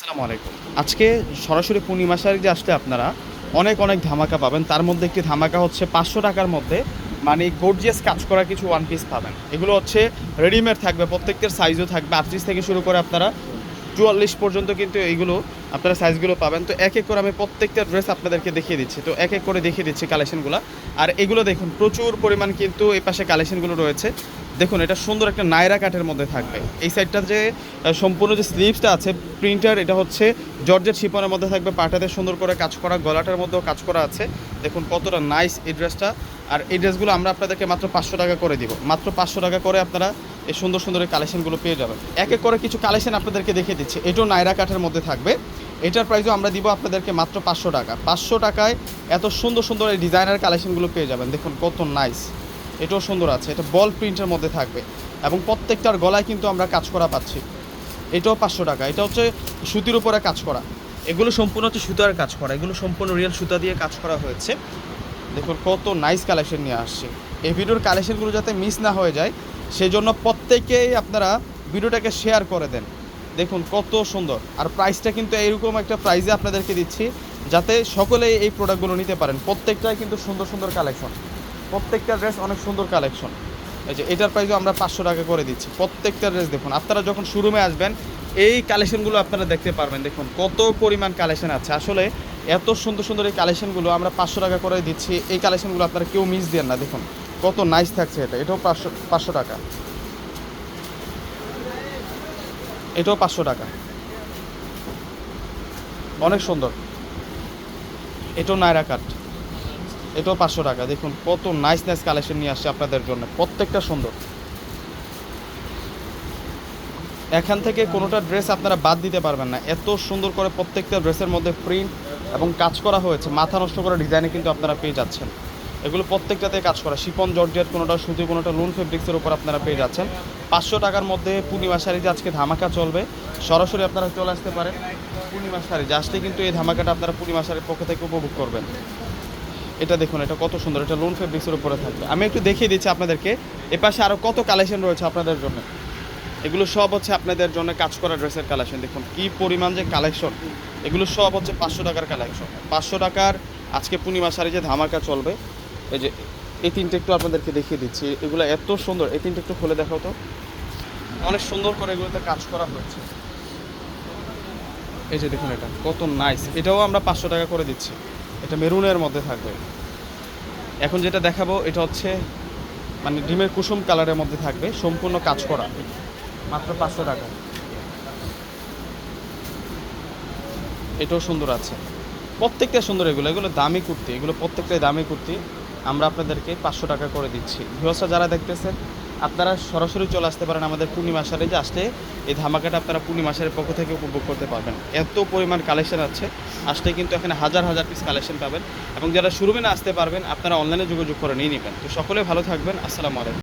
আসসালামু আলাইকুম। আজকে সরাসরি পূর্ণিমা শাড়ি যে আসলে আপনারা, অনেক অনেক ধামাকা পাবেন। তার মধ্যে একটি ধামাকা হচ্ছে পাঁচশো টাকার মধ্যে মানে গর্জিয়াস কাজ করা কিছু ওয়ান পিস পাবেন। এগুলো হচ্ছে রেডিমেড থাকবে, প্রত্যেকটার সাইজও থাকবে। আটত্রিশ থেকে শুরু করে আপনারা চুয়াল্লিশ পর্যন্ত কিন্তু এইগুলো আপনারা সাইজগুলো পাবেন। তো এক এক করে আমি প্রত্যেকটা ড্রেস আপনাদেরকে দেখিয়ে দিচ্ছি। তো এক এক করে দেখিয়ে দিচ্ছি কালেকশনগুলো আর এগুলো দেখুন, প্রচুর পরিমাণ কিন্তু এই পাশে কালেকশনগুলো রয়েছে। দেখুন, এটা সুন্দর একটা নায়রা কাঠের মধ্যে থাকবে। এই সাইডটা যে সম্পূর্ণ যে স্লিভসটা আছে প্রিন্টার এটা হচ্ছে জর্জের শিপনের মধ্যে থাকবে। পাটাতে সুন্দর করে কাজ করা, গলাটার মধ্যেও কাজ করা আছে। দেখুন, কতটা নাইস এই ড্রেসটা আর এই ড্রেসগুলো আমরা আপনাদেরকে মাত্র পাঁচশো টাকা করে দিব। মাত্র পাঁচশো টাকা করে আপনারা এই সুন্দর সুন্দর এই কালেকশনগুলো পেয়ে যাবেন। এক এক করে কিছু কালেকশন আপনাদেরকে দেখিয়ে দিচ্ছি। এটাও নায়রা কাঠের মধ্যে থাকবে। এটার প্রাইসও আমরা দিব আপনাদেরকে মাত্র পাঁচশো টাকা। পাঁচশো টাকায় এত সুন্দর সুন্দর এই ডিজাইনার কালেকশনগুলো পেয়ে যাবেন। দেখুন, কত নাইস এটাও সুন্দর আছে এটা বল প্রিন্টের মধ্যে থাকবে। এবং প্রত্যেকটার গলায় কিন্তু আমরা কাজ করা পাচ্ছি। এটাও পাঁচশো টাকা এটা হচ্ছে সুতির উপরে কাজ করা। এগুলো সম্পূর্ণ হচ্ছে সুতার কাজ করা এগুলো সম্পূর্ণ রিয়েল সুতা দিয়ে কাজ করা হয়েছে। দেখুন কত নাইস কালেকশন নিয়ে আসছে। এই ভিডিওর কালেকশনগুলো যাতে মিস না হয়ে যায় সেই জন্য প্রত্যেকেই আপনারা ভিডিওটাকে শেয়ার করে দেন। দেখুন কত সুন্দর। আর প্রাইসটা কিন্তু এইরকম একটা প্রাইসে আপনাদেরকে দিচ্ছি যাতে সকলেই এই প্রোডাক্টগুলো নিতে পারেন। প্রত্যেকটাই কিন্তু সুন্দর সুন্দর কালেকশন প্রত্যেকটা ড্রেস অনেক সুন্দর কালেকশন এই যে এটার প্রাইসও আমরা পাঁচশো টাকা করে দিচ্ছি। প্রত্যেকটা ড্রেস দেখুন, আপনারা যখন শোরুমে আসবেন, এই কালেকশনগুলো আপনারা দেখতে পারবেন। দেখুন, কত পরিমাণ কালেকশন আছে। আসলে এত সুন্দর সুন্দর এই কালেকশনগুলো আমরা পাঁচশো টাকা করে দিচ্ছি। এই কালেকশনগুলো আপনারা কেউ মিস দেন না। দেখুন, কত নাইস থাকছে এটা। এটাও পাঁচশো পাঁচশো টাকা। এটাও পাঁচশো টাকা। অনেক সুন্দর। এটাও নায়রা কাট এটাও পাঁচশো টাকা। দেখুন, কত নাইস নাইস কালেকশন নিয়ে আসছে আপনাদের জন্য। প্রত্যেকটা সুন্দর। এখান থেকে কোনোটা ড্রেস আপনারা বাদ দিতে পারবেন না। এত সুন্দর করে প্রত্যেকটা ড্রেসের মধ্যে প্রিন্ট এবং কাজ করা হয়েছে। মাথা নষ্ট করা ডিজাইনে কিন্তু আপনারা পেয়ে যাচ্ছেন। এগুলো প্রত্যেকটাতে কাজ করা। শিপন জর্জেট কোনোটা সুতি কোনোটা লুন ফেব্রিক্সের উপর আপনারা পেয়ে যাচ্ছেন। পাঁচশো টাকার মধ্যে পূর্ণিমা শাড়িতে আজকে ধামাকা চলবে। সরাসরি আপনারা চলে আসতে পারেন। পূর্ণিমা শাড়ি। আসলে কিন্তু এই ধামাকাটা আপনারা পূর্ণিমা শাড়ির পক্ষ থেকে উপভোগ করবেন। এটা দেখুন, এটা কত সুন্দর, এটা লোন ফেব্রিক্সের উপরে থাকবে। আমি একটু দেখিয়ে দিচ্ছি আপনাদেরকে এ পাশে আরও কত কালেকশন রয়েছে আপনাদের জন্য। এগুলো সব হচ্ছে আপনাদের জন্য কাজ করা ড্রেসের কালেকশন দেখুন, কি পরিমাণ যে কালেকশন এগুলো সব হচ্ছে পাঁচশো টাকার কালেকশন পাঁচশো টাকার আজকে পূর্ণিমা শাড়ি যে ধামাকা চলবে, এই যে এই তিনটে একটু আপনাদেরকে দেখিয়ে দিচ্ছি। এগুলো এত সুন্দর, এই তিনটে একটু খুলে দেখাও তো। অনেক সুন্দর করে এগুলোতে কাজ করা হয়েছে এই যে দেখুন এটা, কত নাইস এটাও আমরা পাঁচশো টাকা করে দিচ্ছি। এটা মেরুনের মধ্যে থাকবে। এখন যেটা দেখাবো, এটা হচ্ছে মানে ডিমের কুসুম কালারের মধ্যে থাকবে, সম্পূর্ণ কাজ করা। মাত্র পাঁচশো টাকা। এটাও সুন্দর আছে। প্রত্যেকটা সুন্দর এগুলো। এগুলো দামি কুর্তি। এগুলো প্রত্যেকটাই দামি কুর্তি। আমরা আপনাদেরকে পাঁচশো টাকা করে দিচ্ছি। ভিউসরা যারা দেখতেছেন আপনারা সরাসরি চলে আসতে পারেন আমাদের পূর্ণিমা সারে যে আসলে এই ধামাকাটা আপনারা পূর্ণিমা সারের পক্ষ থেকে উপভোগ করতে পারবেন। এত পরিমাণ কালেকশন আছে। আসলে কিন্তু এখানে হাজার হাজার পিস কালেকশন পাবেন। এবং যারা শুরুবেন না আসতে পারবেন, আপনারা অনলাইনে যোগাযোগ করে নিয়ে নেবেন। তো সকলে ভালো থাকবেন। আসসালামু আলাইকুম।